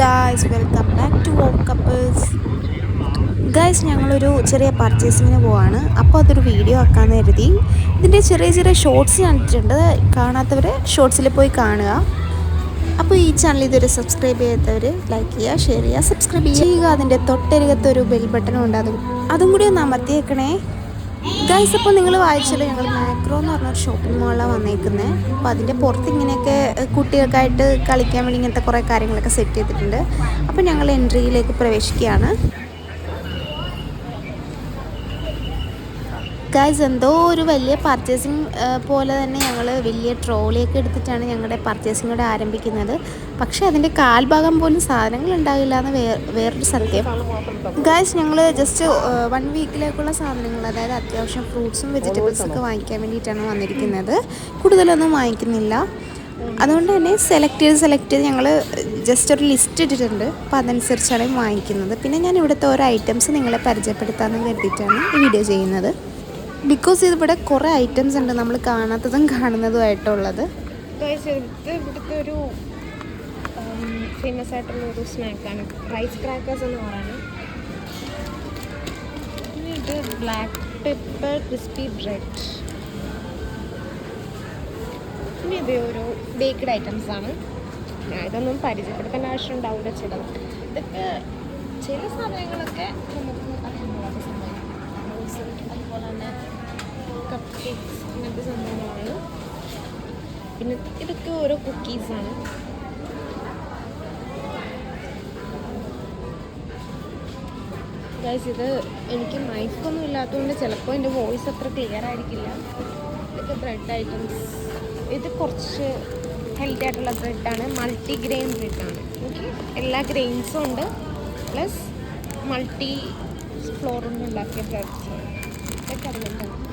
Guys welcome back to all couples guys ഞങ്ങളൊരു ചെറിയ പർച്ചേസിങ്ങിന് പോവാണ്. അപ്പോൾ അതൊരു വീഡിയോ ആക്കാമെന്ന് കരുതി. ഇതിന്റെ ചെറിയ ചെറിയ ഷോർട്സ് കണ്ടിട്ടുണ്ട്. കാണാത്തവർ ഷോർട്സിൽ പോയി കാണുക. അപ്പോൾ ഈ ചാനൽ ഇതുവരെ സബ്സ്ക്രൈബ് ചെയ്യാത്തവർ ലൈക്ക് ചെയ്യുക ഷെയർ ചെയ്യുക സബ്സ്ക്രൈബ് ചെയ്യുക. അതിന്റെ തൊട്ടരികത്തൊരു ബെൽ ബട്ടണും ഉണ്ട്. അതും അതും കൂടി ഒന്ന് അമർത്തിയേക്കണേ. ഗൈസ് അപ്പോൾ നിങ്ങൾ വായിച്ചത് ഞങ്ങൾ മാക്രോ എന്ന് പറഞ്ഞൊരു ഷോപ്പിംഗ് മാളിലാണ് വന്നേക്കുന്നത് അപ്പോൾ അതിന്റെ പുറത്ത് ഇങ്ങനെയൊക്കെ കുട്ടികൾക്കായിട്ട് കളിക്കാൻ വേണ്ടി ഇങ്ങനത്തെ കുറേ കാര്യങ്ങളൊക്കെ സെറ്റ് ചെയ്തിട്ടുണ്ട്. അപ്പോൾ ഞങ്ങൾ എൻട്രിയിലേക്ക് പ്രവേശിക്കുകയാണ്. ഗൈസ് എന്തോ ഒരു വലിയ പർച്ചേസിങ് പോലെ തന്നെ ഞങ്ങൾ വലിയ ട്രോളിയൊക്കെ എടുത്തിട്ടാണ് ഞങ്ങളുടെ പർച്ചേസിങ് കൂടെ ആരംഭിക്കുന്നത്. പക്ഷേ അതിന്റെ കാൽഭാഗം പോലും സാധനങ്ങൾ ഉണ്ടാകില്ല എന്ന് വേ വേറൊരു സത്യം. ഗൈസ് ഞങ്ങൾ ജസ്റ്റ് വൺ വീക്കിലേക്കുള്ള സാധനങ്ങൾ അതായത് അത്യാവശ്യം ഫ്രൂട്ട്സും വെജിറ്റബിൾസൊക്കെ വാങ്ങിക്കാൻ വേണ്ടിയിട്ടാണ് വന്നിരിക്കുന്നത്. കൂടുതലൊന്നും വാങ്ങിക്കുന്നില്ല. അതുകൊണ്ട് തന്നെ സെലക്ട് ചെയ്ത് സെലക്ട് ചെയ്ത് ഞങ്ങൾ ജസ്റ്റ് ഒരു ലിസ്റ്റ് ഇട്ടിട്ടുണ്ട്. അപ്പോൾ അതനുസരിച്ചാണ് വാങ്ങിക്കുന്നത്. പിന്നെ ഞാൻ ഇവിടുത്തെ ഓരോ ഐറ്റംസ് നിങ്ങളെ പരിചയപ്പെടുത്താമെന്ന് കരുതിയിട്ടാണ് ഈ വീഡിയോ ചെയ്യുന്നത്. ബിക്കോസ് ഇതിവിടെ കുറേ ഐറ്റംസ് ഉണ്ട് നമ്മൾ കാണാത്തതും കാണുന്നതുമായിട്ടുള്ളത്. ആയിട്ടുള്ളത് ഒരു ഒരു റൈസ് ക്രാക്കേഴ്സ് എന്ന് ക്രിസ്പി ബ്രെഡ് ഒരു ബേക്ക്ഡ് ഐറ്റംസ് ആണ്. ഞാൻ ഇതൊന്നും പരിചയപ്പെടുത്തേണ്ട ആവശ്യം ഉണ്ടാവില്ല ചിലത്. ഇതൊക്കെ ചില സാധനങ്ങളൊക്കെ നമുക്ക് അറിയാനുള്ള സംഭവം അതുപോലെ തന്നെ അങ്ങനത്തെ സംഭവങ്ങളാണ്. പിന്നെ ഇതൊക്കെ ഓരോ കുക്കീസാണ് ഇത് എനിക്ക് മൈക്കൊന്നും ഇല്ലാത്തതുകൊണ്ട് ചിലപ്പോൾ എന്റെ വോയിസ് അത്ര ക്ലിയർ ആയിരിക്കില്ല. ഇതൊക്കെ ബ്രെഡ് ഐറ്റംസ് ഇത് കുറച്ച് ഹെൽത്തി ആയിട്ടുള്ള ബ്രെഡാണ് മൾട്ടി ഗ്രെയിൻ ബ്രെഡാണ് ഓക്കെ എല്ലാ ഗ്രെയിൻസും ഉണ്ട്. പ്ലസ് മൾട്ടി കൊണ്ട് ഉണ്ടാക്കിയ ബ്രെഡ്സ് ഇതൊക്കെ അതിലുണ്ടാണ്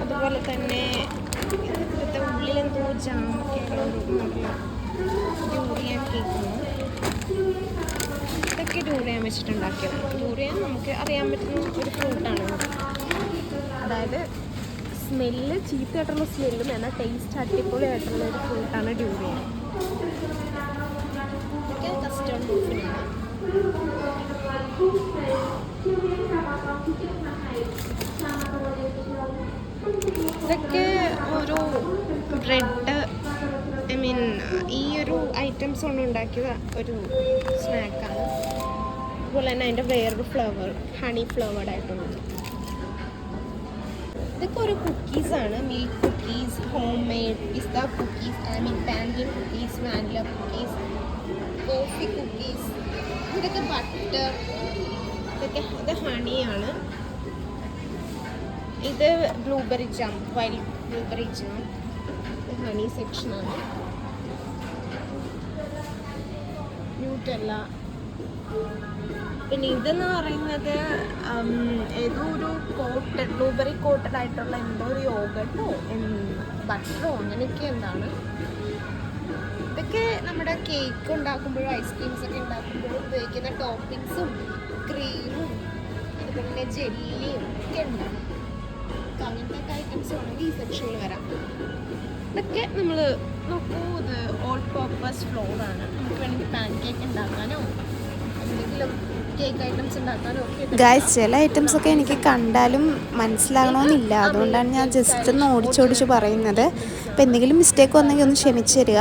അതുപോലെ തന്നെ ഇപ്പോഴത്തെ ഉള്ളിലെന്തോ ജാമൊക്കെയുള്ള ഒരു നല്ല ഡ്യൂറിയൻ കേക്കാണ് ഇതൊക്കെ ഡ്യൂറിയൻ വെച്ചിട്ടുണ്ടാക്കിയതാണ്. ഡ്യൂറിയൻ നമുക്ക് അറിയാൻ പറ്റുന്ന ഒരു ഫ്രൂട്ടാണ് അതായത് സ്മെല്ല് ചീത്തയായിട്ടുള്ള സ്മെല്ലും എന്നാൽ ടേസ്റ്റ് അടിപൊളിയായിട്ടുള്ള ഒരു ഫ്രൂട്ടാണ് ഡ്യൂറിയൻ ഇതൊക്കെ കസ്റ്റേർഡ് ഫ്രൂട്ടിനാണ് ഇതൊക്കെ ഒരു ബ്രെഡ് ഐ മീൻ ഈ ഒരു ഐറ്റംസ് കൊണ്ട് ഉണ്ടാക്കിയ ഒരു സ്നാക്കാണ് അതുപോലെ തന്നെ അതിന്റെ വേറൊരു ഫ്ലേവർ ഹണി ഫ്ലേവേഡ് ആയിട്ടുള്ളത്. ഇതൊക്കെ ഒരു കുക്കീസാണ് milk cookies home made pista cookies I mean pandan cookies vanilla cookies coffee cookies ഇതൊക്കെ ബട്ടർ ഇതൊക്കെ ഇത് ഹണിയാണ് ഇത് blueberry jam wild blueberry jam honey സെക്ഷനാണ് ന്യൂട്ടല്ല പിന്നെ ഇതെന്ന് പറയുന്നത് ഏതോ ഒരു കോട്ടഡ് ബ്ലൂബെറി കോട്ടഡ് ആയിട്ടുള്ള എന്തോ ഒരു യോഗട്ടോ ബട്ടറോ അങ്ങനെയൊക്കെ എന്താണ്? ഇതൊക്കെ നമ്മുടെ കേക്ക് ഉണ്ടാക്കുമ്പോഴും ഐസ്ക്രീംസ് ഒക്കെ ഉണ്ടാക്കുമ്പോഴും ഉപയോഗിക്കുന്ന ടോപ്പിങ്സും ക്രീമും അതുപോലെ ജെല്ലിയും ഒക്കെ ഉണ്ടാകും അങ്ങനത്തെ ഐറ്റംസ് വേണമെങ്കിൽ ഈ സെക്ഷനിൽ വരാം. ഇതൊക്കെ നമ്മൾ നോക്കൂ ഇത് ഓൾ പർപ്പസ് ഫ്ലോറാണ് നമുക്ക് വേണമെങ്കിൽ പാൻ കേക്ക് ഉണ്ടാക്കാനോ എന്തെങ്കിലും ഗായ്സ് ചില ഐറ്റംസ് ഒക്കെ എനിക്ക് കണ്ടാലും മനസ്സിലാകണമെന്നില്ല. അതുകൊണ്ടാണ് ഞാൻ ജസ്റ്റ് ഒന്ന് ഓടിച്ചോടിച്ച് പറയുന്നത്. അപ്പോൾ എന്തെങ്കിലും മിസ്റ്റേക്ക് വന്നെങ്കിൽ ഒന്ന് ക്ഷമിച്ച് തരിക.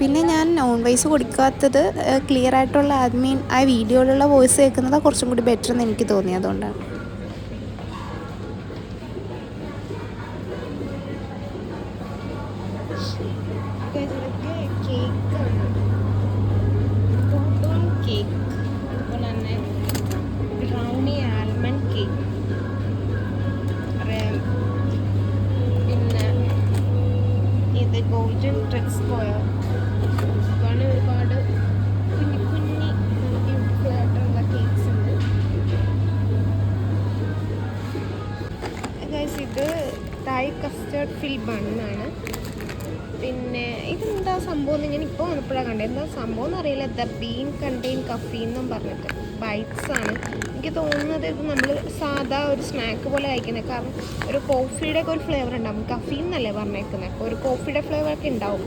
പിന്നെ ഞാൻ നോൺ വൈസ് കൊടുക്കാത്തത് ക്ലിയർ ആയിട്ടുള്ള ആദ്മീൻ മീൻ ആ വീഡിയോയിലുള്ള വോയിസ് കേൾക്കുന്നത് കുറച്ചും കൂടി ബെറ്റർ എന്ന് എനിക്ക് തോന്നി. അതുകൊണ്ടാണ്. കഫീൻ എന്നല്ലേ പറഞ്ഞേക്കുന്നത് ഒരു കോഫിയുടെ ഫ്ലേവർ ഒക്കെ ഉണ്ടാവും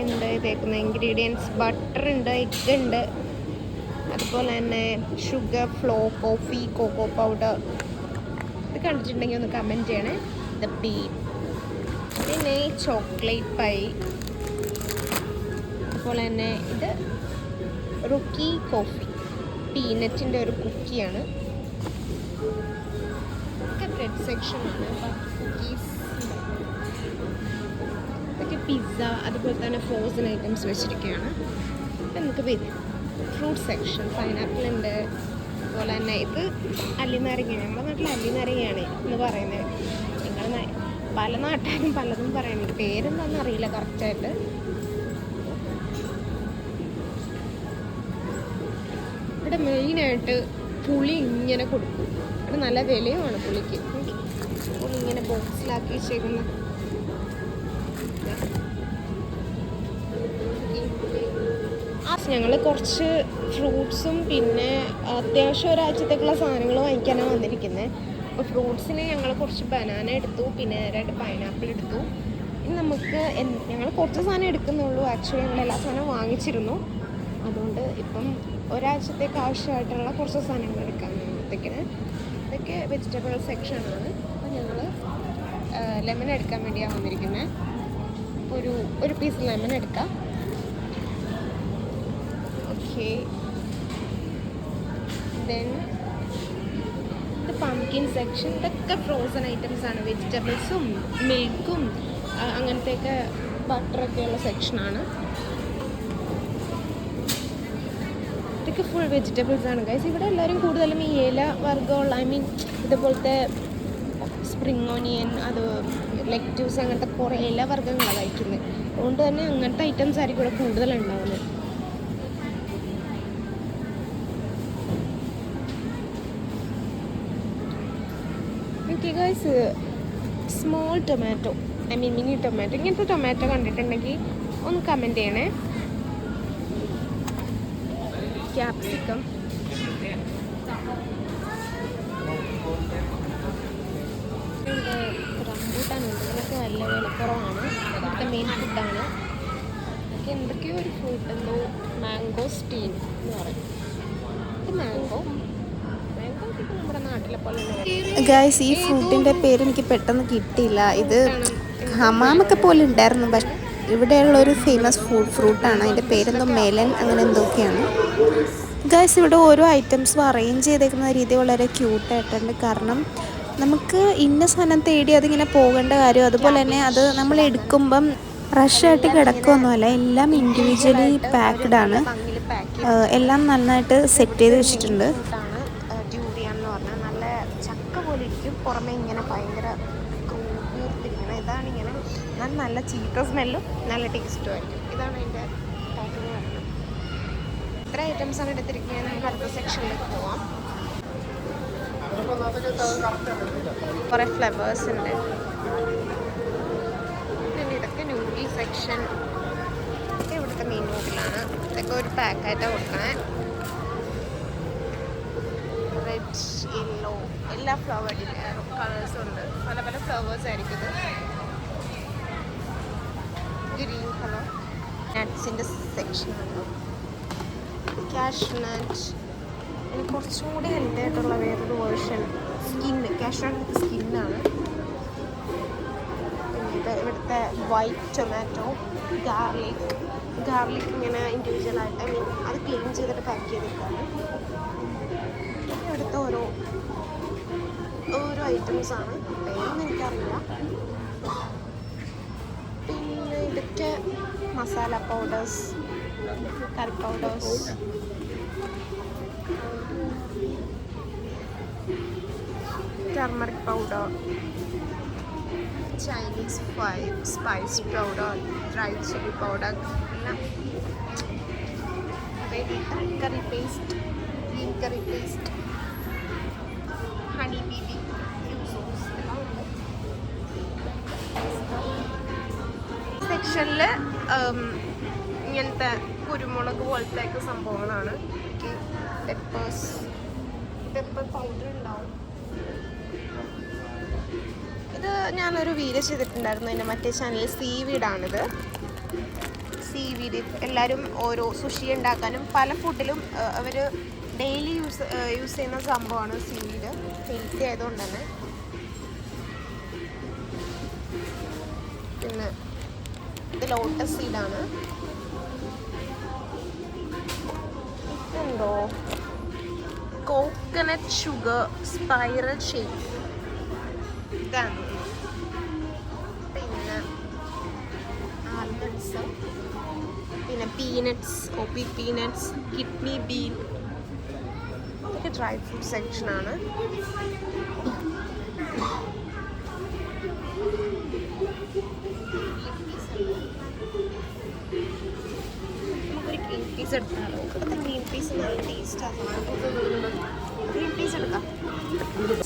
എന്താ ഇതേക്കുന്നത് ഇൻഗ്രീഡിയൻസ് ബട്ടർ ഉണ്ട് എഗ് ഉണ്ട് അതുപോലെ തന്നെ sugar flour coffee cocoa powder ഇത് കണ്ടിട്ടുണ്ടെങ്കിൽ ഒന്ന് കമന്റ് ചെയ്യണേ. ദ പീ പിന്നെ ചോക്ലേറ്റ് പൈ അതുപോലെ തന്നെ ഇത് റുക്കി കോഫി പീനറ്റിന്റെ ഒരു കുക്കിയാണ് സെക്ഷനാണ് ഇതൊക്കെ പിസ്സ അതുപോലെ തന്നെ ഫ്രോസൺ ഐറ്റംസ് വെച്ചിരിക്കുകയാണ് അപ്പം നമുക്ക് വരും. ഫ്രൂട്ട് സെക്ഷൻ പൈനാപ്പിൾ ഉണ്ട്. അതുപോലെ തന്നെ ഇത് അല്ലിനാരങ്ങയാണ്. നമ്മുടെ നാട്ടിൽ അല്ലിനാരങ്ങയാണ് എന്ന് പറയുന്നത്. നിങ്ങൾ പല നാട്ടുകാരും പലതും പറയുന്നുണ്ട് പേരെന്താണെന്ന് അറിയില്ല കറക്റ്റായിട്ട് ഇവിടെ മെയിനായിട്ട് പുളി ഇങ്ങനെ കൊടുക്കും. ഇവിടെ നല്ല വിലയുമാണ് പുളിക്ക്. പുളി ഇങ്ങനെ ബോക്സിലാക്കി വെച്ചേക്കുന്ന. ഞങ്ങൾ കുറച്ച് ഫ്രൂട്ട്സും പിന്നെ അത്യാവശ്യം ഒരാഴ്ചത്തേക്കുള്ള സാധനങ്ങൾ വാങ്ങിക്കാനാണ് വന്നിരിക്കുന്നത് അപ്പോൾ ഫ്രൂട്ട്സിന് ഞങ്ങൾ കുറച്ച് ബനാന എടുത്തു പിന്നെ രണ്ട് പൈനാപ്പിൾ എടുത്തു. ഇനി നമുക്ക് ഞങ്ങൾ കുറച്ച് സാധനം എടുക്കുന്നുള്ളൂ. ആക്ച്വലി ഞങ്ങൾ എല്ലാ സാധനവും വാങ്ങിച്ചിരുന്നു. അതുകൊണ്ട് ഇപ്പം ഒരാഴ്ചത്തേക്ക് ആവശ്യമായിട്ടുള്ള കുറച്ച് സാധനങ്ങൾ എടുക്കാൻ ഇതൊക്കെ വെജിറ്റബിൾ സെക്ഷനാണ് ലെമൺ എടുക്കാൻ വേണ്ടിയാണ് വന്നിരിക്കുന്നത് അപ്പോൾ ഒരു ഒരു പീസ് ലെമൺ എടുക്കാം. ഓക്കെ ദെൻ ഇത് പംകിൻ സെക്ഷൻ ഇതൊക്കെ ഫ്രോസൺ ഐറ്റംസ് ആണ്. വെജിറ്റബിൾസും മിൽക്കും അങ്ങനത്തെയൊക്കെ ബട്ടറൊക്കെ ഉള്ള സെക്ഷനാണ് ഇതൊക്കെ ഫുൾ വെജിറ്റബിൾസ് ആണ്. ഗൈസ് ഇവിടെ എല്ലാവരും കൂടുതലും ഈ ഇല വർഗമുള്ള ഐ മീൻ ഇതുപോലത്തെ സ്പ്രിങ് ഓണിയൻ അത് ലെക്റ്റീവ്സ് അങ്ങനത്തെ കുറേ എല്ലാ വർഗങ്ങളാണ് കഴിക്കുന്നത് അതുകൊണ്ട് തന്നെ അങ്ങനത്തെ ഐറ്റംസ് ആയിരിക്കും ഇവിടെ കൂടുതലുണ്ടാവുന്നത് guys small tomato I mean mini tomato ഇങ്ങനത്തെ ടൊമാറ്റോ കണ്ടിട്ടുണ്ടെങ്കിൽ ഒന്ന് കമന്റ് ചെയ്യണേ. ക്യാപ്സിക്കം ഇതിനൊക്കെ നല്ല വിലക്കുറവാണ് ഇവിടുത്തെ മെയിൻ ഫുഡാണ് ഇതൊക്കെ എന്തൊക്കെയോ ഒരു ഫ്രൂട്ട് എന്തോ മാംഗോ സ്റ്റീൻ എന്ന് പറയും. ഇത് മാംഗോ ഗായ്സ് ഈ ഫ്രൂട്ടിന്റെ പേര് എനിക്ക് പെട്ടെന്ന് കിട്ടിയില്ല. ഇത് ഹമാമൊക്കെ പോലെ ഉണ്ടായിരുന്നു. പക്ഷെ ഇവിടെയുള്ള ഒരു ഫേമസ് ഫുഡ് ഫ്രൂട്ടാണ് അതിന്റെ പേരെന്തോ മെലൻ അങ്ങനെ എന്തൊക്കെയാണ്. ഗായ്സ് ഇവിടെ ഓരോ ഐറ്റംസും അറേഞ്ച് ചെയ്തേക്കുന്ന രീതി വളരെ ക്യൂട്ടായിട്ടുണ്ട് കാരണം നമുക്ക് ഇന്ന സാധനം തേടി അതിങ്ങനെ പോകേണ്ട കാര്യം അതുപോലെ തന്നെ അത് നമ്മൾ എടുക്കുമ്പം റഷായിട്ട് കിടക്കുകയൊന്നുമല്ല എല്ലാം ഇൻഡിവിജ്വലി പാക്ക്ഡ് ആണ്. എല്ലാം നന്നായിട്ട് സെറ്റ് ചെയ്ത് വെച്ചിട്ടുണ്ട്. നല്ല ചക്ക പോലെ ഇരിക്കും. ഭയങ്കര ഇതാണ് ഇങ്ങനെ നല്ല ചീത്ത സ്മെല്ലും നല്ല ടേസ്റ്റും ആയിരിക്കും. ഇതാണ് അതിന്റെ പാക്കിങ് എടുത്തിരിക്കുന്നത്. നമുക്ക് അടുത്ത സെക്ഷനിലേക്ക് പോവാം. കുറേ ഫ്ലവേഴ്സ് ഉണ്ട്. പിന്നെ ഇതൊക്കെ ന്യൂഡിൽ സെക്ഷൻ ഇവിടുത്തെ മീൻ നൂഡിലാണ് ഇതൊക്കെ ഒരു പാക്കായിട്ടാണ് കൊടുക്കണേ. റെഡ് യെല്ലോ എല്ലാ ഫ്ലവർ കളേഴ്സും ഉണ്ട്. പല പല ഫ്ലവേഴ്സ് ആയിരിക്കും ഗ്രീൻ കളർ നട്ട്സിന്റെ സെക്ഷൻ ഉണ്ട് ക്യാഷ് നട്ട് ഇനി കുറച്ചും കൂടി ഹെൽത്തി ആയിട്ടുള്ള വേറൊരു വേർഷൻ സ്കിന്ന് നട്ട് സ്കിന്നാണ് ഇത് ഇവിടുത്തെ വൈറ്റ് ടൊമാറ്റോ ഗാർലിക് ഗാർലിക് ഇങ്ങനെ ഇൻഡിവിജ്വൽ ആയിട്ട് ഐ മീൻ അത് ക്ലീൻ ചെയ്തിട്ട് പാക്ക് ചെയ്തിട്ടാണ്. ഇവിടുത്തെ ഓരോ ഓരോ ഐറ്റംസ് ആണ്. പേരൊന്നും എനിക്കറിയില്ല. പിന്നെ ഇതൊക്കെ masala powders curry powders turmeric powder Chinese five spice powder dry chilli powder എല്ലാം curry paste green curry paste honey BB sauce എല്ലാം സെക്ഷനിൽ ഇങ്ങനത്തെ കുരുമുളക് പോലത്തെയൊക്കെ സംഭവങ്ങളാണ്. പെപ്പേഴ്സ്. പെപ്പർ പൗഡർ ഉണ്ടാവും. ഇത് ഞാനൊരു വീഡിയോ ചെയ്തിട്ടുണ്ടായിരുന്നു. എന്റെ മറ്റേ ചാനൽ സീ വീഡാണിത് സീ വീഡ് എല്ലാവരും ഓരോ സുഷി ഉണ്ടാക്കാനും പല ഫുഡിലും അവർ ഡെയിലി യൂസ് യൂസ് ചെയ്യുന്ന സംഭവമാണ് സീ വീഡ് ഹെൽത്തി ആയതുകൊണ്ട് തന്നെ. പിന്നെ ഇത് ലോട്ടസ് സീഡാണ് ഇതുണ്ടോ കോക്കനട്ട് ഷുഗർ സ്പൈറൽ ഷേക്ക് ഇതാണ് പിന്നെ ആൽമണ്ട്സ് പിന്നെ peanuts coffee peanuts kidney bean ഇതൊക്കെ ഡ്രൈ ഫ്രൂട്ട് സെക്ഷനാണ് പീസ് എടുത്താലോ ഇവിടുത്തെ ഗ്രീൻ പീസ് നല്ല ടേസ്റ്റാണ് ഗ്രീൻ പീസ് എടുക്കാം.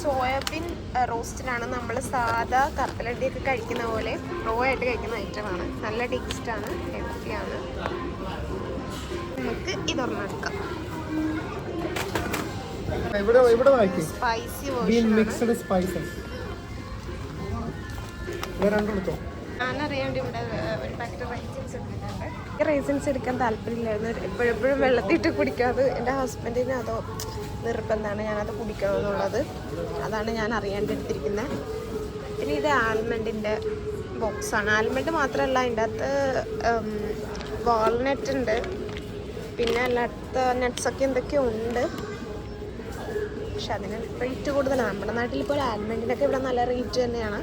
സോയാബീൻ റോസ്റ്റിനാണ് നമ്മൾ സാധാ കപ്പലണ്ടിയൊക്കെ കഴിക്കുന്ന പോലെ റോ ആയിട്ട് കഴിക്കുന്ന ഐറ്റമാണ് നല്ല ടേസ്റ്റാണ് ഹെൽത്തിയാണ് നമുക്ക് ഇതൊരെണ്ണം എടുക്കാം. ഇവിടെ ഇവിടെ നോക്കി spicy bean version mixed spices ഇത് രണ്ടെടുത്തോ ഞാനറിയാണ്ട് ഇവിടെ ഒരു പാക്കറ്റ് റൈസ് എടുത്തിട്ടുണ്ട് ഈ റേസിൻസ് എടുക്കാൻ താല്പര്യമില്ലായിരുന്നു. എപ്പോഴെപ്പോഴും വെള്ളത്തിട്ട് കുടിക്കാതെ എന്റെ ഹസ്ബൻഡിന് അതോ നിർബന്ധമാണ് ഞാനത് കുടിക്കണമെന്നുള്ളത് അതാണ് ഞാൻ അറിയാണ്ടെടുത്തിരിക്കുന്നത് പിന്നെ ഇത് ആൽമണ്ടിന്റെ ബോക്സാണ് ആൽമണ്ട് മാത്രമല്ല അതിന്റെ അകത്ത് വാൾനട്ട് ഉണ്ട്. പിന്നെ അല്ലാത്ത നട്ട്സൊക്കെ എന്തൊക്കെയോ ഉണ്ട്. പക്ഷെ അതിന് റേറ്റ് കൂടുതലാണ്. നമ്മുടെ നാട്ടിൽ ഇപ്പോൾ ആൽമണ്ടിനൊക്കെ ഇവിടെ നല്ല റേറ്റ് തന്നെയാണ്.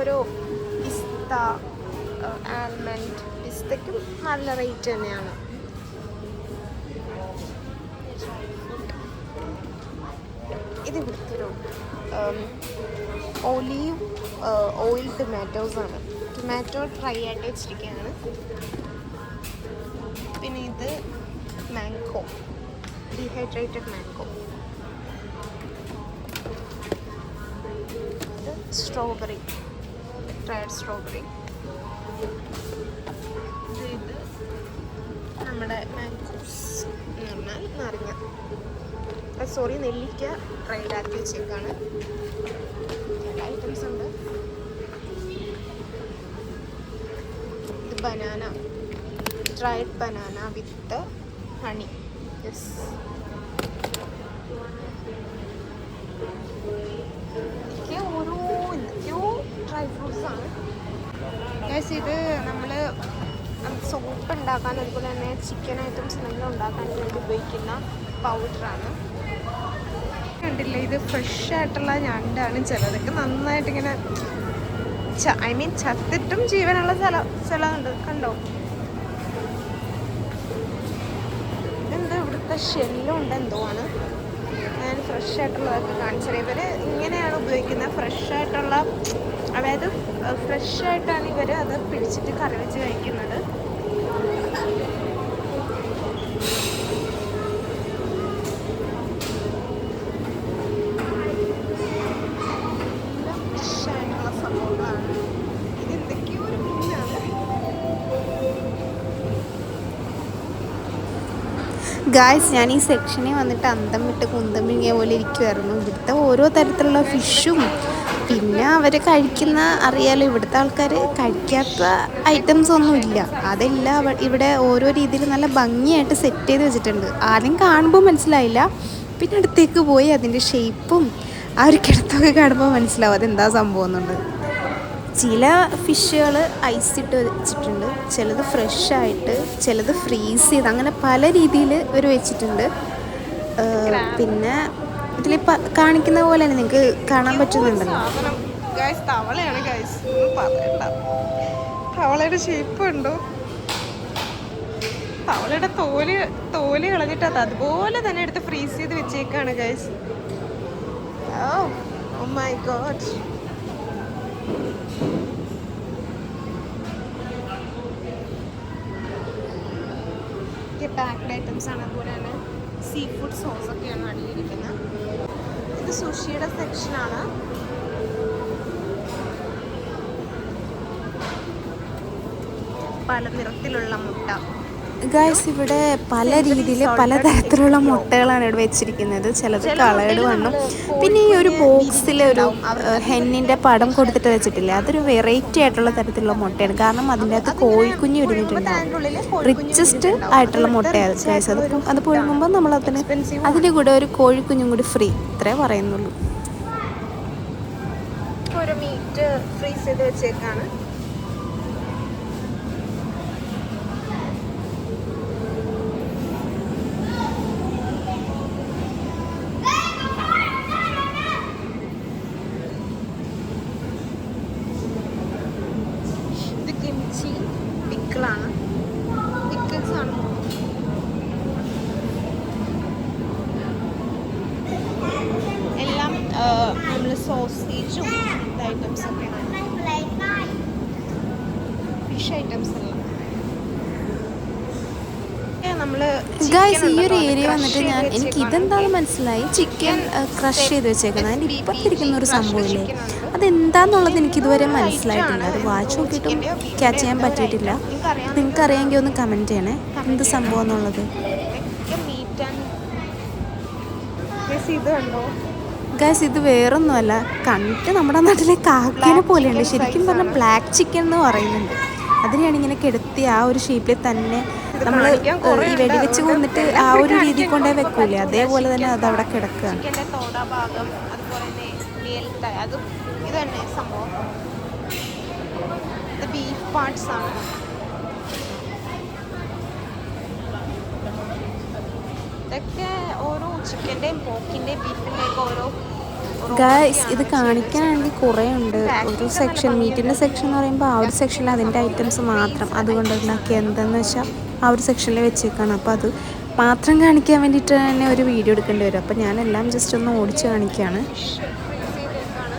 ഓരോ പിസ്ത ആൽമണ്ട് പിസ്തയ്ക്കും നല്ല റേറ്റ് തന്നെയാണ്. ഇത് ഇവിടുത്തെ ഒരു ഒലീവ് ഓയിൽ ടൊമാറ്റോസ് ആണ്. ടൊമാറ്റോ ഫ്രൈ ആയിട്ട് വെച്ചിരിക്കുകയാണ്. പിന്നെ ഇത് മാംഗോ ഡീഹൈഡ്രേറ്റഡ് ഇത് സ്ട്രോബെറി ഡ്രൈഡ് സ്ട്രോബെറി നമ്മുടെ മാംഗോസ് എന്ന് നാരങ്ങ. സോറി നെല്ലിക്ക ഡ്രൈഡ് ആക്കി വെച്ചേക്കാണ് ഐറ്റംസ് ഉണ്ട്. ഇത് banana dried banana with honey yes guys ഇത് നമ്മൾ സോപ്പ് ഉണ്ടാക്കാൻ അതുപോലെ തന്നെ ചിക്കൻ ഐറ്റംസ് എന്തെങ്കിലും ഉണ്ടാക്കാൻ വേണ്ടി ഉപയോഗിക്കുന്ന പൗഡറാണ് കണ്ടില്ല ഇത് ഫ്രഷ് ആയിട്ടുള്ള ഞണ്ടാണ് ചിലതൊക്കെ നന്നായിട്ട് ഇങ്ങനെ ഐ മീൻ ചത്തിട്ടും ജീവനുള്ള ചില ചിലതുണ്ട് കണ്ടോ? ഇതെന്താ ഇവിടുത്തെ ഷെല്ലും ഉണ്ട് എന്തോ ആണ്. ഞാൻ ഫ്രഷ് ആയിട്ടുള്ളതൊക്കെ കാണിച്ചത് ഇവർ ഇങ്ങനെയാണ് ഉപയോഗിക്കുന്നത്. ഫ്രഷ് ആയിട്ടുള്ള അതായത് ഫ്രഷ് ആയിട്ടാണ് ഇവർ അത് പിടിച്ചിട്ട് കറി വെച്ച് കഴിക്കുന്നത്. ഗായ്സ് ഞാൻ ഈ സെക്ഷനിൽ വന്നിട്ട് അന്തം വിട്ട് കുന്തം വിങ്ങിയ പോലെ ഇരിക്കുമായിരുന്നു ഇവിടുത്തെ ഓരോ തരത്തിലുള്ള ഫിഷും പിന്നെ അവർ കഴിക്കുന്ന അറിയാലോ ഇവിടുത്തെ ആൾക്കാർ കഴിക്കാത്ത ഐറ്റംസ് ഒന്നും ഇല്ല. അതെല്ലാം ഇവിടെ ഓരോ രീതിയിൽ നല്ല ഭംഗിയായിട്ട് സെറ്റ് ചെയ്ത് വെച്ചിട്ടുണ്ട്. ആദ്യം കാണുമ്പോൾ മനസ്സിലായില്ല. പിന്നെ അടുത്തേക്ക് പോയി അതിന്റെ ഷേപ്പും ആ ഒരു കിടത്തൊക്കെ കാണുമ്പോൾ മനസ്സിലാവും അതെന്താ സംഭവം എന്നുള്ളത്. ചില ഫിഷുകൾ ഐസിട്ട് വെച്ചിട്ടുണ്ട്. ചിലത് ഫ്രഷ് ആയിട്ട് ചിലത് ഫ്രീസ് ചെയ്ത് അങ്ങനെ പല രീതിയിൽ ഇവർ വെച്ചിട്ടുണ്ട്. പിന്നെ ഇതിൽ കാണിക്കുന്ന പോലെ തന്നെ നിങ്ങൾക്ക് കാണാൻ പറ്റുന്നുണ്ടല്ലോ? തവളയാണ് ഗൈസ് പറയണ്ട. തവളയുടെ ഷേപ്പ് ഉണ്ടോ തവളയുടെ തോൽ തോൽ കളഞ്ഞിട്ട് അത് അതുപോലെ തന്നെ എടുത്ത് ഫ്രീസ് ചെയ്ത് വെച്ചേക്കാണ് guys oh oh my god packed items ആണ് അതുപോലെ തന്നെ സീ ഫുഡ് സോസ് ഒക്കെയാണ് അടിയിരിക്കുന്നത് ഇത് സുഷിയുടെ സെക്ഷനാണ് പല നിറത്തിലുള്ള മുട്ട. ഗായ്സ് ഇവിടെ പല രീതിയിൽ പലതരത്തിലുള്ള മുട്ടകളാണ് ഇവിടെ വെച്ചിരിക്കുന്നത്. ചിലത് കളേഡ് വണ്ണും പിന്നെ ഈ ഒരു ബോക്സിൽ ഒരു ഹെന്നിന്റെ പടം കൊടുത്തിട്ട് വെച്ചിട്ടില്ലേ? അതൊരു വെറൈറ്റി ആയിട്ടുള്ള തരത്തിലുള്ള മുട്ടയാണ്. കാരണം അതിന്റെ അകത്ത് കോഴിക്കുഞ്ഞ് ഇടുന്നിട്ടുണ്ടാവും റിച്ചസ്റ്റ് ആയിട്ടുള്ള മുട്ടയാണ് ഗൈസ് അത് അത് പുഴുങ്ങുമ്പോൾ നമ്മൾ അതിന് അതിന്റെ കൂടെ ഒരു കോഴിക്കുഞ്ഞും കൂടി ഫ്രീ ഇത്രേ പറയുന്നുള്ളൂ. ഒരു മീറ്റ് ഫ്രീസ് ചെയ്ത് വെച്ചേക്കാണ് ഇത് കിംച്ചി പിക്കിളാണ് പിക്കിൾസ് ആണ് എല്ലാം നമ്മൾ സോസേജും ഐറ്റംസ് ഒക്കെയാണ് ഫിഷ് ഐറ്റംസ് എല്ലാം നമ്മൾ ഗായ്സ് ഈ ഒരു ഏരിയ വന്നിട്ട് ഞാൻ എനിക്ക് ഇതെന്താണെന്ന് മനസ്സിലായി? ചിക്കൻ ക്രഷ് ചെയ്ത് വെച്ചേക്കുന്നത്. അതിന്റെ ഇപ്പത്തിരിക്കുന്ന ഒരു സംഭവമില്ലേ അതെന്താന്നുള്ളത് എനിക്കിതുവരെ മനസ്സിലായിട്ടില്ല. അത് വാച്ച് നോക്കിയിട്ടും ക്യാച്ച് ചെയ്യാൻ പറ്റിയിട്ടില്ല. നിങ്ങൾക്ക് അറിയാമെങ്കിൽ ഒന്ന് കമന്റ് ചെയ്യണേ. എന്ത് സംഭവം എന്നുള്ളത്? ഗൈസ് ഇത് വേറൊന്നുമല്ല. കണ്ടിട്ട് നമ്മുടെ നാട്ടിലെ കാക്കേനെ പോലെയുണ്ട്. ശരിക്കും പറഞ്ഞാൽ ബ്ലാക്ക് ചിക്കൻ എന്ന് പറയുന്നുണ്ട്. അതിനെയാണ് ഇങ്ങനെ കെടുത്തി ആ ഒരു ഷേപ്പിൽ തന്നെ നമ്മൾ ഈ വെടിവെച്ച് കൊന്നിട്ട് ആ ഒരു രീതി കൊണ്ടേ വെക്കൂലേ? അതേപോലെ തന്നെ അത് അവിടെ കിടക്കുകയാണ് ചിക്കന്റെ തോട ഭാഗം അതുപോലെ തന്നെ മേൽത്ത അത് ഇത് തന്നെ സംഭവം. ഇത് ബീഫ് പാർട്സ് ആണ്. ഇതൊക്കെ ഓരോ ചിക്കന്റെയും പോക്കിന്റെയും ബീഫിന്റെയും ഓരോ ഓരോ ഗായ്സ് ഇത് കാണിക്കാനാണെങ്കിൽ കുറേ ഉണ്ട്. ഒരു സെക്ഷൻ മീറ്റിന്റെ സെക്ഷൻ എന്ന് പറയുമ്പോൾ ആ ഒരു സെക്ഷനിൽ അതിന്റെ ഐറ്റംസ് മാത്രം. അതുകൊണ്ട് ഉണ്ടാക്കിയ എന്താണെന്ന് വെച്ചാൽ ആ ഒരു സെക്ഷനിൽ വെച്ചേക്കാണ്. അപ്പോൾ അത് മാത്രം കാണിക്കാൻ വേണ്ടിയിട്ട് തന്നെ ഒരു വീഡിയോ എടുക്കേണ്ടി വരും. അപ്പോൾ ഞാനെല്ലാം ജസ്റ്റ് ഒന്ന് ഓടിച്ച് കാണിക്കുകയാണ് ഫിഷ് ഫ്രീസ് ചെയ്തേക്കാണ്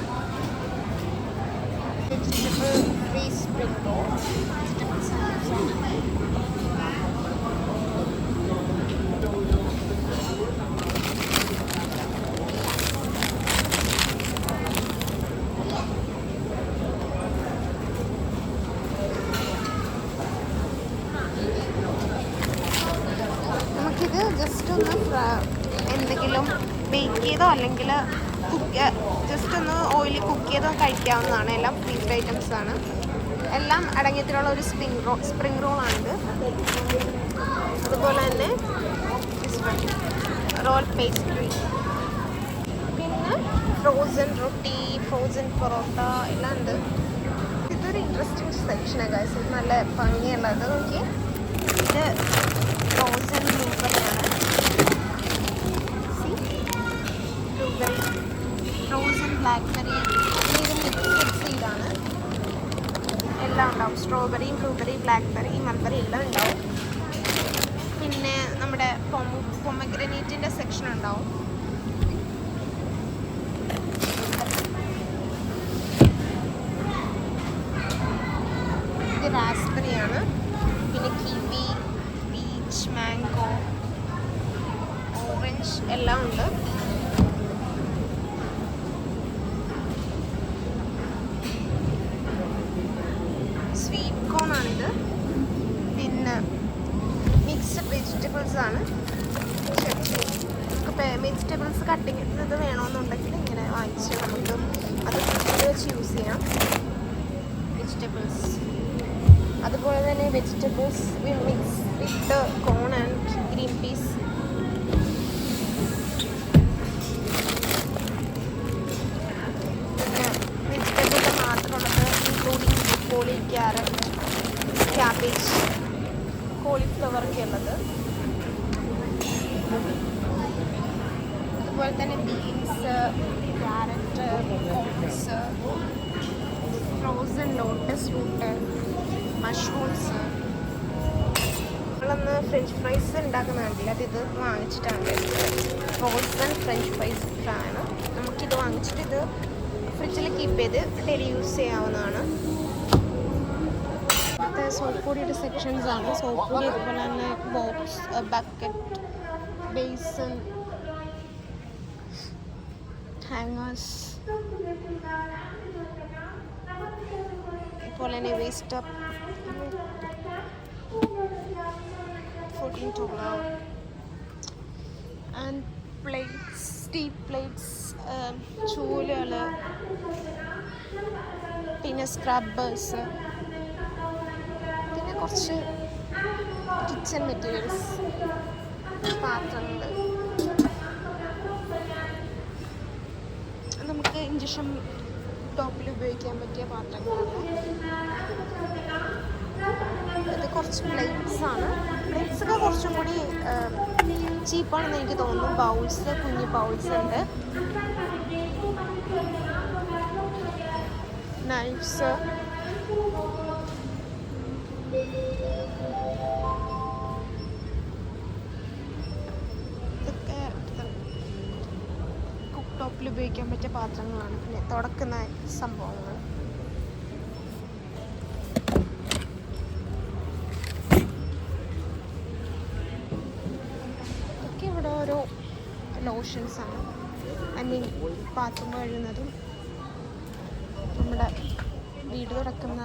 വെജിറ്റബിൾ ഫ്രീ സ്പ്രിംഗ് റോൾ നമുക്കിത് ജസ്റ്റ് ഒന്ന് ഫ്ര- എന്തെങ്കിലും ബേക്ക് ചെയ്തോ അല്ലെങ്കിൽ കുക്ക് ജസ്റ്റ് ഒന്ന് ഓയിലിൽ കുക്ക് ചെയ്തോ കഴിക്കാവുന്നതാണ്. എല്ലാം ഫ്രീസ്ഡ് ഐറ്റംസ് ആണ്. എല്ലാം അടങ്ങിയത്തിലുള്ള ഒരു സ്പ്രിംഗ് റോൾ സ്പ്രിംഗ് റോളാണിത് അതുപോലെ തന്നെ റോൾ പേസ്ട്രി പിന്നെ ഫ്രോസൺ റൊട്ടി ഫ്രോസൺ പൊറോട്ട എല്ലാം ഉണ്ട്. ഇതൊരു ഇൻട്രസ്റ്റിംഗ് സെക്ഷനാണ് ഇത് നല്ല ഭംഗിയുള്ളത് നോക്കി. ഇത് ഫ്രോസൺ ബ്ലൂബെറിയാണ് ബ്ലൂബെറി ഫ്രോസൺ ബ്ലാക്ക്ബെറി സീഡാണ് എല്ലാം ഉണ്ടാവും. സ്ട്രോബെറി ബ്ലൂബെറി ബ്ലാക്ക്ബെറി മൾബെറി എല്ലാം ഉണ്ടാവും. പിന്നെ നമ്മുടെ പൊമഗ്രനേറ്റിന്റെ സെക്ഷൻ ഉണ്ടാവും ഇത് റാസ്ബെറി ആണ് പിന്നെ കിവി പീച്ച് മാംഗോ ഓറഞ്ച് എല്ലാം ഉണ്ട് സ്വീറ്റ് കോൺ ആണിത് പിന്നെ മിക്സ്ഡ് വെജിറ്റബിൾസ് ആണ് ചട്നി നമുക്ക് വെജിറ്റബിൾസ് കട്ടിങ് ഇത് വേണമെന്നുണ്ടെങ്കിൽ ഇങ്ങനെ വാങ്ങിച്ച് നമുക്ക് അത് ഫ്രിഡ്ജിൽ വെച്ച് യൂസ് ചെയ്യാം വെജിറ്റബിൾസ് അതുപോലെ തന്നെ vegetables mix with corn and green peas പിന്നെ vegetable മാത്രമുള്ളത് including broccoli carrot cabbage cauliflower ഒക്കെ ഉള്ളത്. അതുപോലെ തന്നെ beans carrot frozen lotus root mushrooms. നമ്മളന്ന് ഫ്രഞ്ച് ഫ്രൈസ് ഉണ്ടാക്കുന്ന കണ്ടില്ല? അത് ഇത് വാങ്ങിച്ചിട്ടാണ് ഫ്രോസൺ ഫ്രഞ്ച് ഫ്രൈസ് ആണ് നമുക്കിത് വാങ്ങിച്ചിട്ട് ഇത് ഫ്രിഡ്ജിൽ കീപ്പ് ചെയ്ത് ഡെയിലി യൂസ് ചെയ്യാവുന്നതാണ്. സോപ്പ് പൊടിയുടെ സെക്ഷൻസ് ആണ്. സോപ്പ് പൊടി അതുപോലെ തന്നെ ബോക്സ് ബക്കറ്റ് ബേസൺ ഹാങ്ങേഴ്സ് അതുപോലെ തന്നെ വേസ്റ്റ് ഫോർട്ടീൻ ടോളർ ആൻഡ് പ്ലേറ്റ്സ് സ്റ്റീൽ പ്ലേറ്റ്സ് ചൂലുകൾ പിന്നെ സ്ക്രബ്ബേഴ്സ് പിന്നെ കുറച്ച് കിച്ചൺ മെറ്റീരിയൽസ് പാത്രങ്ങൾ നമുക്ക് ഇഞ്ചക്ഷൻ ടോപ്പിൽ ഉപയോഗിക്കാൻ പറ്റിയ പാത്രങ്ങളാണ്. ഇത് കുറച്ച് പ്ലേറ്റ്സ് ആണ്. പ്ലേറ്റ്സ് ഒക്കെ കുറച്ചും കൂടി ചീപ്പാണെന്ന് എനിക്ക് തോന്നുന്നു. ബൗൾസ് കുഞ്ഞു ബൗൾസ് ഉണ്ട്. നൈഫ്സ് ഉപയോഗിക്കാൻ പറ്റിയ പാത്രങ്ങളാണ്. പിന്നെ തുടക്കുന്ന സംഭവങ്ങൾ. ഒക്കെ ഇവിടെ ഓരോ ലോഷൻസ് ആണ്. ഐ മീൻ പാത്രം കഴുകുന്നതും നമ്മുടെ വീട് തുടക്കുന്ന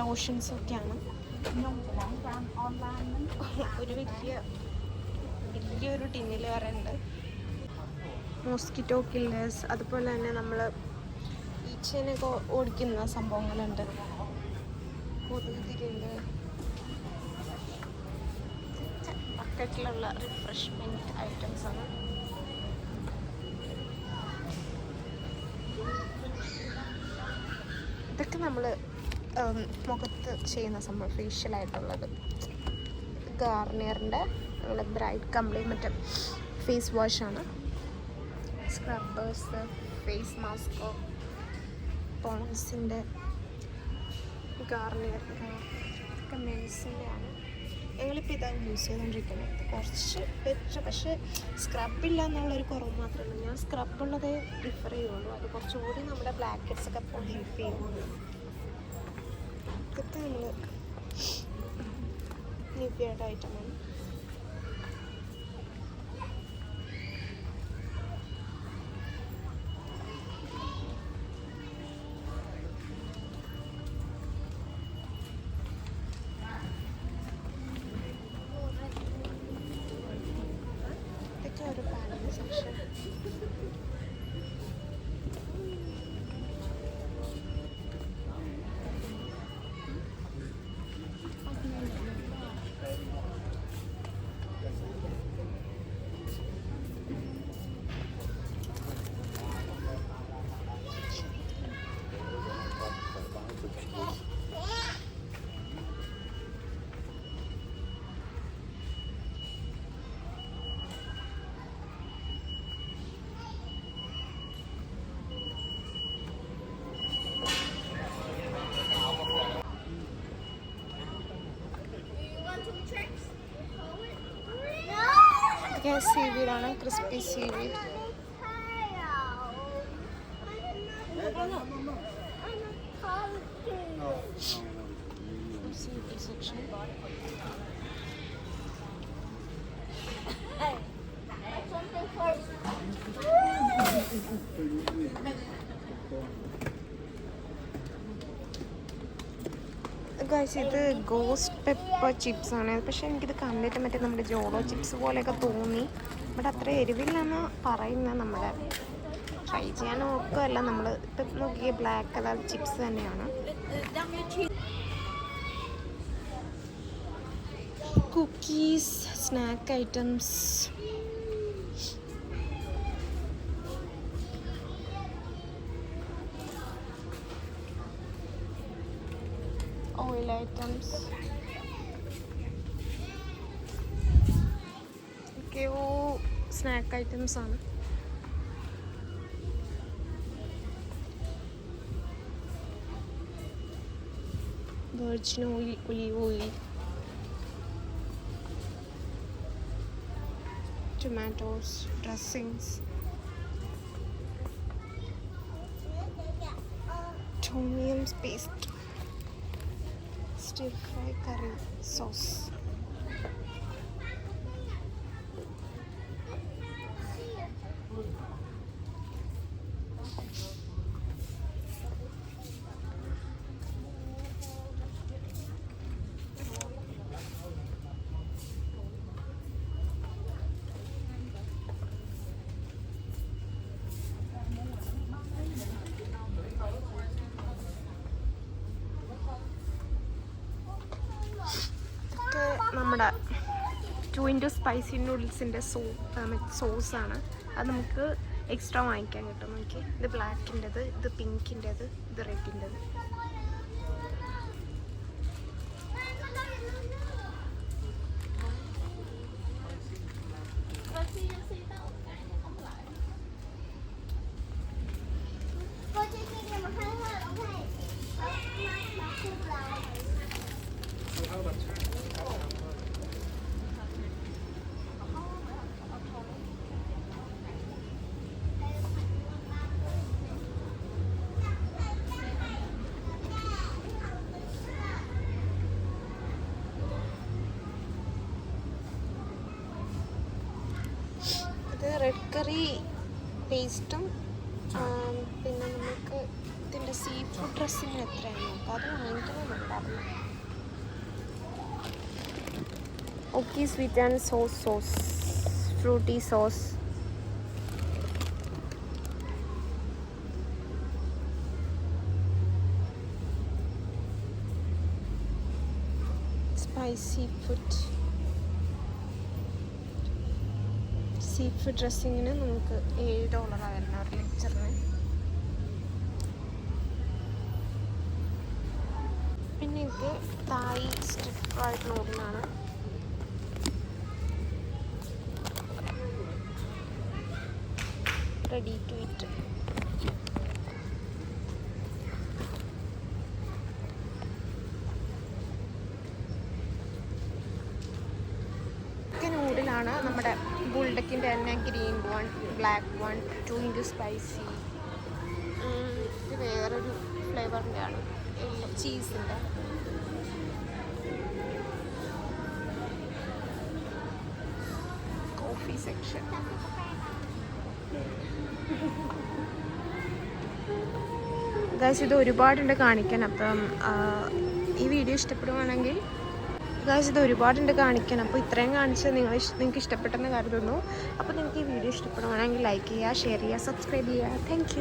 ലോഷൻസ് ഒക്കെയാണ്. ഒരു വലിയ വലിയൊരു ടിന്നിൽ വരെ ഉണ്ട് മോസ്കിറ്റോ കില്ലേഴ്സ് അതുപോലെ തന്നെ നമ്മൾ ഈച്ചേനൊക്കെ ഓടിക്കുന്ന സംഭവങ്ങളുണ്ട്. കൊതുകുതിരിയുണ്ട്. ബക്കറ്റിലുള്ള റിഫ്രഷ്മെന്റ് ഐറ്റംസ് ആണ്. ഇതൊക്കെ നമ്മൾ മുഖത്ത് ചെയ്യുന്ന സംഭവം ഫേഷ്യലായിട്ടുള്ളത് ഗാർണിയറിന്റെ ബ്രൈറ്റ് കംപ്ലീറ്റ് മറ്റേ ഫേസ് വാഷാണ് സ്ക്രബ്ബേഴ്സ് ഫേസ് മാസ്ക് പോൺസിന്റെ ഗാർണിയർ ഇതൊക്കെ മെൻസിന്റെ ആണ്. ഞങ്ങളിപ്പോൾ ഇതാണ് യൂസ് ചെയ്തുകൊണ്ടിരിക്കുന്നത് കുറച്ച് ബെറ്റർ പക്ഷേ സ്ക്രബില്ല എന്നുള്ളൊരു കുറവ് മാത്രമേ ഉള്ളൂ. ഞാൻ സ്ക്രബ് ഉള്ളതേ പ്രിഫർ ചെയ്യുള്ളൂ. അത് കുറച്ചുകൂടി നമ്മുടെ ബ്ലാക്ക് ഹെഡ്സ് ഒക്കെ ഇപ്പോൾ ഹെൽപ്പ് ചെയ്യും ഇതൊക്കെ നമ്മൾ നിവ്യയുടെ ഐറ്റമാണ് ഇതൊക്കെ സീവീഡാണ് crispy seaweed seaweed section guys ഇത് ഗോസ്റ്റ് പെപ്പർ ചിപ്സ് ആണ്. പക്ഷെ എനിക്കിത് കണ്ടിട്ട് മറ്റേ നമ്മുടെ ജോളോ ചിപ്സ് പോലെയൊക്കെ തോന്നി. ബട്ട് അത്ര എരിവില്ലെന്ന് പറയുന്ന നമ്മുടെ ട്രൈ ചെയ്യാൻ നോക്കുകയല്ല നമ്മൾ ഇപ്പം നോക്കിയ ബ്ലാക്ക് കളർ ചിപ്സ് തന്നെയാണ്. Cookies snack items oil items ഒക്കെയോ സ്നാക്ക് ഐറ്റംസ് ആണ്. Virgin oil olive oil tomatoes dressings ടോമിയംസ് paste stir fry curry sauce. Two into spicy നൂഡിൽസിന്റെ so സോസാണ്. അത് നമുക്ക് എക്സ്ട്രാ വാങ്ങിക്കാൻ കിട്ടും. നോക്കി ഇത് ബ്ലാക്കിന്റെത് ഇത് പിങ്കിന്റെത് ഇത് റെഡിന്റെത് ഇത് റെഡ് കറി പേസ്റ്റും പിന്നെ നമുക്ക് ഇതിന്റെ സീ ഫുഡ് ഡ്രസ്സിന് എത്രയാണ്? അപ്പോൾ അത് വാങ്ങിക്കണമെന്നുണ്ടായിരുന്നു okay sweet and sauce sauce fruity sauce spicy food food ഡ്രസ്സിങ്ങിന് നമുക്ക് ഏഴ് ഡോളറാണ് വരുന്നത് ഒരു ലെക്ചറിന് പിന്നെ ഇത് തായ് സ്ട്രിപ്പ് ആയിട്ട് നോക്കുന്നതാണ് റെഡി ടു ഇറ്റ് ചിക്കൻ നൂഡിലാണ് നമ്മുടെ ബുൾഡക്കിന്റെ തന്നെ green one black one two into spicy ഇത് വേറൊരു ഫ്ലേവറിന്റെ ആണ്. ചീസിന്റെ കോഫി സെക്ഷൻ ഇത് ഒരുപാടുണ്ട് കാണിക്കാൻ. അപ്പം ഈ വീഡിയോ ഇഷ്ടപ്പെടുവാണെങ്കിൽ ഗായ്സ് ഇത് ഒരുപാടുണ്ട് കാണിക്കണം. അപ്പോൾ ഇത്രയും കാണിച്ചത് നിങ്ങൾ നിങ്ങൾക്ക് ഇഷ്ടപ്പെട്ടെന്ന് കരുതുന്നു. അപ്പോൾ നിങ്ങൾക്ക് ഈ വീഡിയോ ഇഷ്ടപ്പെടുവാണെങ്കിൽ ലൈക്ക് ചെയ്യുക ഷെയർ ചെയ്യുക സബ്സ്ക്രൈബ് ചെയ്യുക. താങ്ക്